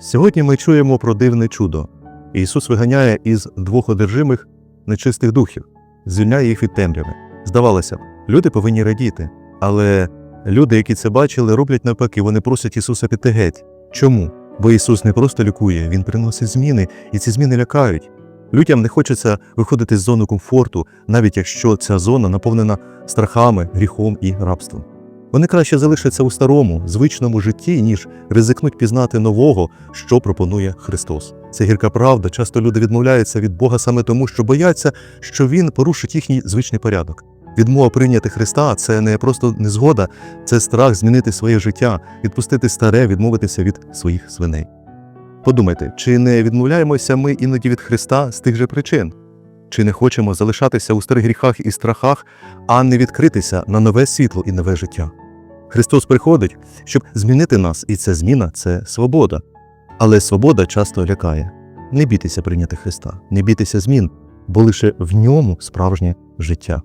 Сьогодні ми чуємо про дивне чудо. Ісус виганяє із двох одержимих нечистих духів, звільняє їх від темряви. Здавалося б, люди повинні радіти, але люди, які це бачили, роблять навпаки, вони просять Ісуса піти геть. Чому? Бо Ісус не просто лікує, Він приносить зміни, і ці зміни лякають. Людям не хочеться виходити з зони комфорту, навіть якщо ця зона наповнена страхами, гріхом і рабством. Вони краще залишаться у старому, звичному житті, ніж ризикнуть пізнати нового, що пропонує Христос. Це гірка правда. Часто люди відмовляються від Бога саме тому, що бояться, що Він порушить їхній звичний порядок. Відмова прийняти Христа це не просто незгода, це страх змінити своє життя, відпустити старе, відмовитися від своїх свиней. Подумайте, чи не відмовляємося ми іноді від Христа з тих же причин? Чи не хочемо залишатися у старих гріхах і страхах, а не відкритися на нове світло і нове життя? Христос приходить, щоб змінити нас, і ця зміна це свобода. Але свобода часто лякає. Не бійтеся прийняти Христа, не бійтеся змін, бо лише в ньому справжнє життя.